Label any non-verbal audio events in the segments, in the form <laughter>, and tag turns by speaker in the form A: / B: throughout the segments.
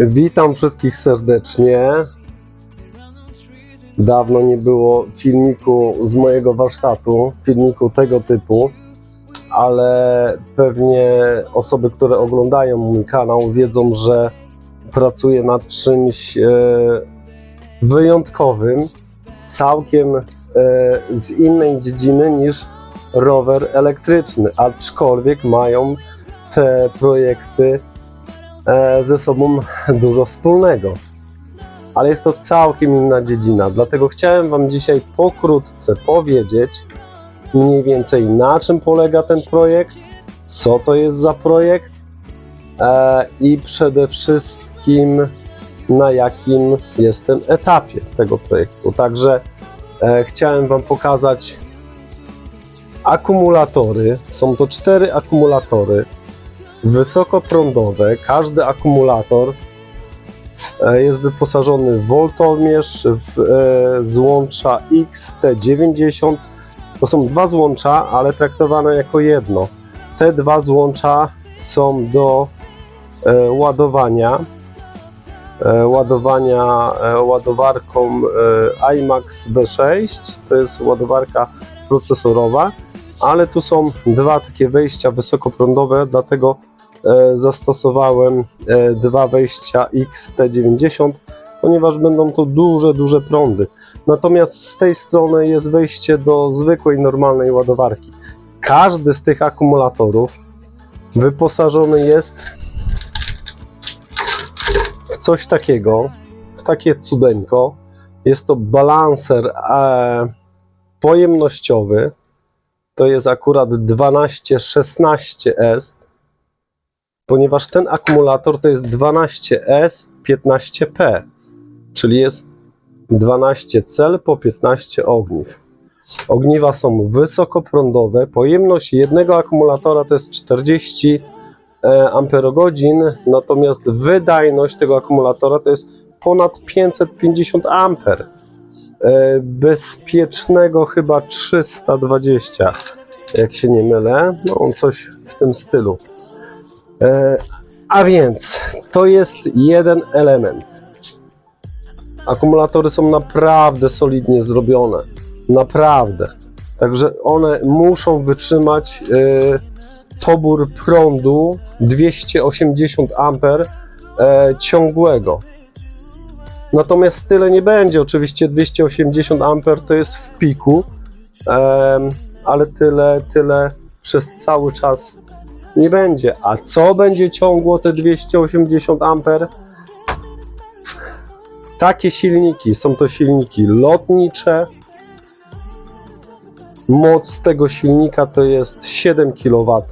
A: Witam wszystkich serdecznie. Dawno nie było filmiku z mojego warsztatu, filmiku tego typu, ale pewnie osoby, które oglądają mój kanał, wiedzą, że pracuję nad czymś e, wyjątkowym, całkiem e, z innej dziedziny niż rower elektryczny, aczkolwiek mają te projekty ze sobą dużo wspólnego. Ale jest to całkiem inna dziedzina, dlatego chciałem Wam dzisiaj pokrótce powiedzieć mniej więcej na czym polega ten projekt, co to jest za projekt e, i przede wszystkim na jakim jestem etapie tego projektu. Także e, chciałem Wam pokazać akumulatory. Są to cztery akumulatory wysokoprądowe. Każdy akumulator e, jest wyposażony w voltomierz, w e, złącza XT90. To są dwa złącza, ale traktowane jako jedno. Te dwa złącza są do e, ładowania. Ładowania ładowarką iMax B6. To jest ładowarka procesorowa, ale tu są dwa takie wejścia wysokoprądowe, dlatego zastosowałem e, dwa wejścia XT90, ponieważ będą to duże, duże prądy. Natomiast z tej strony jest wejście do zwykłej, normalnej ładowarki. Każdy z tych akumulatorów wyposażony jest w coś takiego, w takie cudeńko. Jest to balancer e, pojemnościowy. To jest akurat 1216S, ponieważ ten akumulator to jest 12S15P, czyli jest 12 cel po 15 ogniw. Ogniwa są wysokoprądowe. Pojemność jednego akumulatora to jest 40 e, amperogodzin, natomiast wydajność tego akumulatora to jest ponad 550 amper. E, bezpiecznego chyba 320, jak się nie mylę. No, coś w tym stylu. E, A więc to jest jeden element. Akumulatory są naprawdę solidnie zrobione. Naprawdę. Także one muszą wytrzymać e, pobór prądu 280 amper e, ciągłego. Natomiast tyle nie będzie. Oczywiście 280 amper to jest w piku, ale tyle, tyle przez cały czas nie będzie. A co będzie ciągło te 280 amper? Takie silniki, są to silniki lotnicze. Moc tego silnika to jest 7 kW.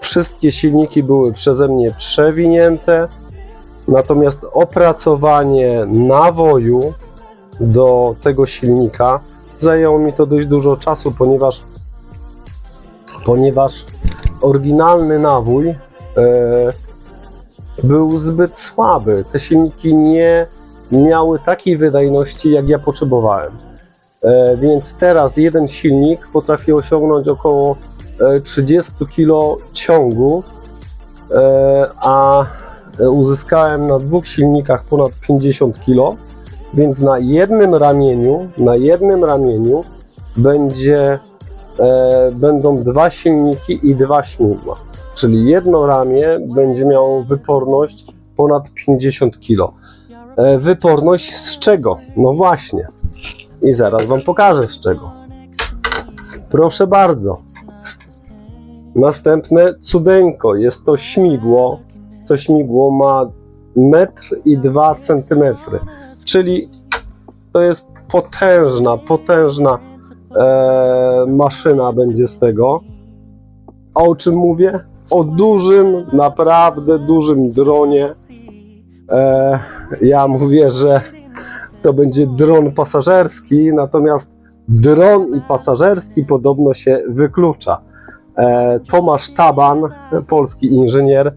A: Wszystkie silniki były przeze mnie przewinięte, natomiast opracowanie nawoju do tego silnika zajęło mi to dość dużo czasu, ponieważ, ponieważ oryginalny nawój e, był zbyt słaby. Te silniki nie miały takiej wydajności, jak ja potrzebowałem. E, więc teraz jeden silnik potrafi osiągnąć około e, 30 kg ciągu, e, a uzyskałem na dwóch silnikach ponad 50 kg, więc na jednym ramieniu, na jednym ramieniu będzie, e, będą dwa silniki i dwa śmigła. Czyli jedno ramię będzie miało wyporność ponad 50 kg. E, wyporność z czego? No właśnie. I zaraz Wam pokażę z czego. Proszę bardzo. Następne cudeńko. Jest to śmigło. To śmigło ma metr i 2 centymetry. Czyli to jest potężna, potężna e, maszyna będzie z tego. A o czym mówię? O dużym, naprawdę dużym dronie. E, ja mówię, że to będzie dron pasażerski, natomiast dron i pasażerski podobno się wyklucza. E, Tomasz Taban, polski inżynier,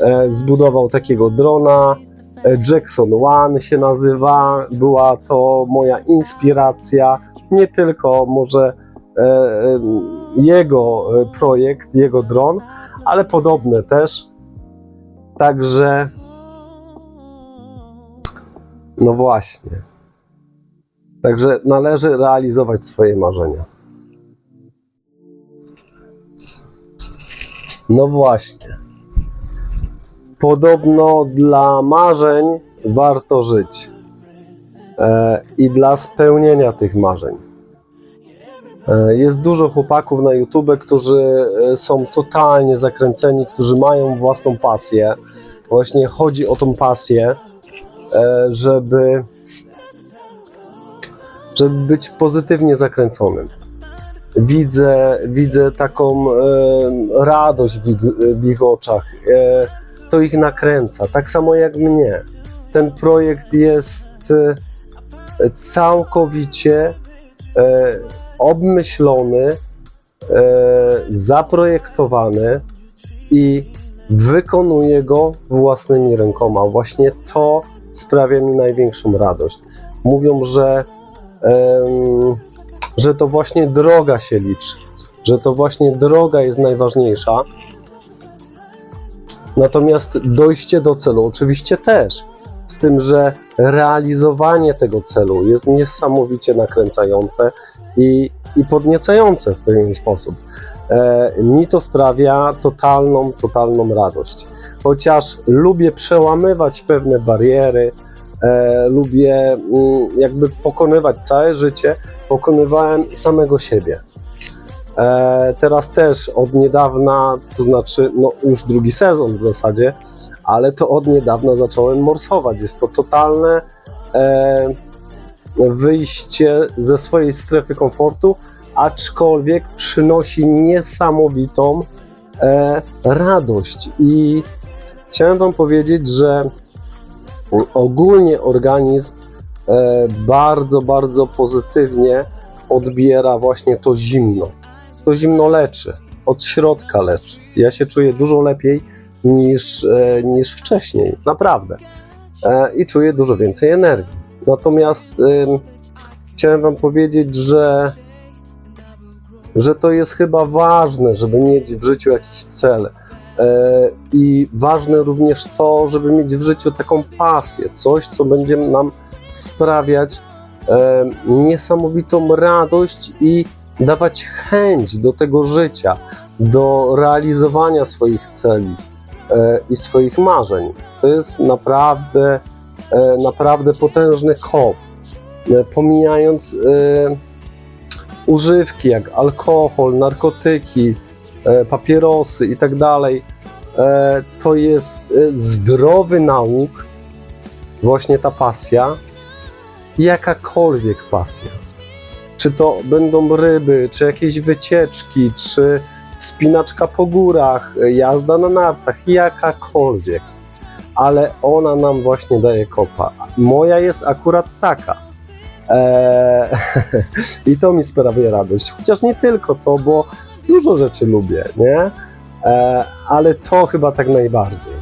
A: e, zbudował takiego drona. E, Jackson One się nazywa. Była to moja inspiracja. Nie tylko może e, e, jego projekt, jego dron, ale podobne też. Także no właśnie. Także należy realizować swoje marzenia. No właśnie. Podobno dla marzeń warto żyć. E, I dla spełnienia tych marzeń. E, Jest dużo chłopaków na YouTube, którzy e, są totalnie zakręceni, którzy mają własną pasję. Właśnie chodzi o tą pasję, e, żeby, żeby być pozytywnie zakręconym. Widzę, widzę taką e, radość w ich, w ich oczach. E, to ich nakręca, tak samo jak mnie. Ten projekt jest e, całkowicie e, obmyślony, e, zaprojektowany i wykonuję go własnymi rękoma. Właśnie to sprawia mi największą radość. Mówią, że, że to właśnie droga się liczy, że to właśnie droga jest najważniejsza. Natomiast dojście do celu oczywiście też. Z tym, że realizowanie tego celu jest niesamowicie nakręcające i, i podniecające w pewien sposób. E, mi to sprawia totalną, totalną radość. Chociaż lubię przełamywać pewne bariery, e, lubię mm, jakby pokonywać całe życie, pokonywałem samego siebie. E, teraz też od niedawna, to znaczy no już drugi sezon w zasadzie, ale to od niedawna zacząłem morsować. Jest to totalne e, wyjście ze swojej strefy komfortu, aczkolwiek przynosi niesamowitą e, radość. I chciałem Wam powiedzieć, że ogólnie organizm bardzo, bardzo pozytywnie odbiera właśnie to zimno. To zimno leczy, od środka leczy. Ja się czuję dużo lepiej niż, e, niż wcześniej, naprawdę. E, I czuję dużo więcej energii. Natomiast chciałem Wam powiedzieć, że, że to jest chyba ważne, żeby mieć w życiu jakiś cel. E, I ważne również to, żeby mieć w życiu taką pasję, coś, co będzie nam sprawiać niesamowitą radość i dawać chęć do tego życia, do realizowania swoich celi e, i swoich marzeń. To jest naprawdę, e, naprawdę potężny kop. E, Pomijając używki jak alkohol, narkotyki, papierosy i tak dalej, to jest zdrowy nauk, właśnie ta pasja, jakakolwiek pasja. Czy to będą ryby, czy jakieś wycieczki, czy wspinaczka po górach, jazda na nartach, jakakolwiek. Ale ona nam właśnie daje kopa. Moja jest akurat taka. Eee, <laughs> I to mi sprawia radość. Chociaż nie tylko to, bo dużo rzeczy lubię, nie? Eee, ale to chyba tak najbardziej.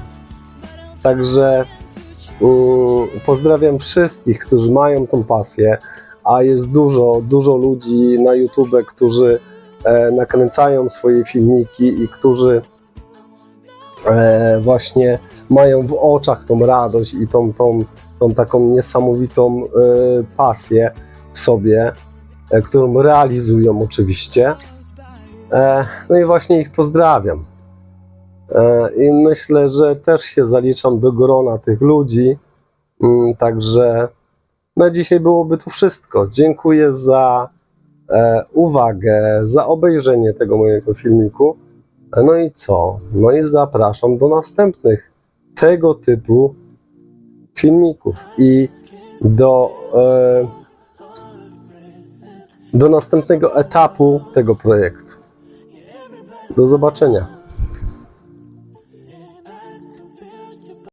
A: Także pozdrawiam wszystkich, którzy mają tą pasję, a jest dużo, dużo ludzi na YouTube, którzy e, nakręcają swoje filmiki i którzy e, właśnie mają w oczach tą radość i tą, tą, tą taką niesamowitą e, pasję w sobie, którą realizują oczywiście. No i właśnie ich pozdrawiam. I myślę, że też się zaliczam do grona tych ludzi. Mm, Także na dzisiaj byłoby to wszystko. Dziękuję za e, uwagę, za obejrzenie tego mojego filmiku. No i co? No i zapraszam do następnych tego typu filmików i do, e, do następnego etapu tego projektu. Do zobaczenia.